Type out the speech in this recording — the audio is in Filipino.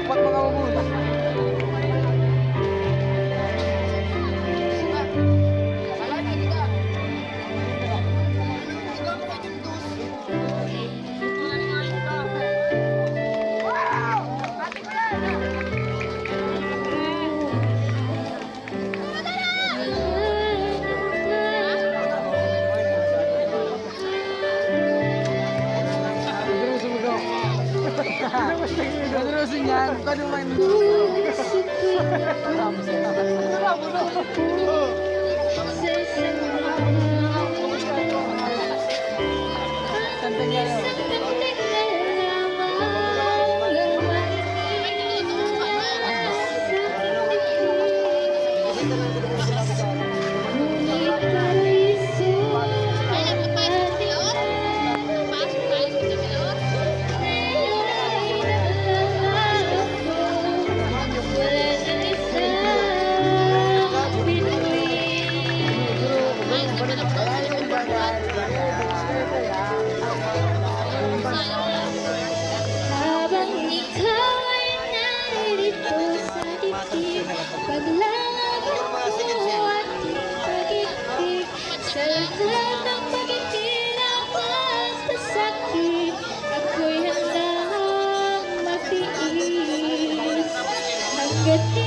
dapat mga mabuhay. Tanurusin yan. Kung ano man. Tapos na. Tapos na. get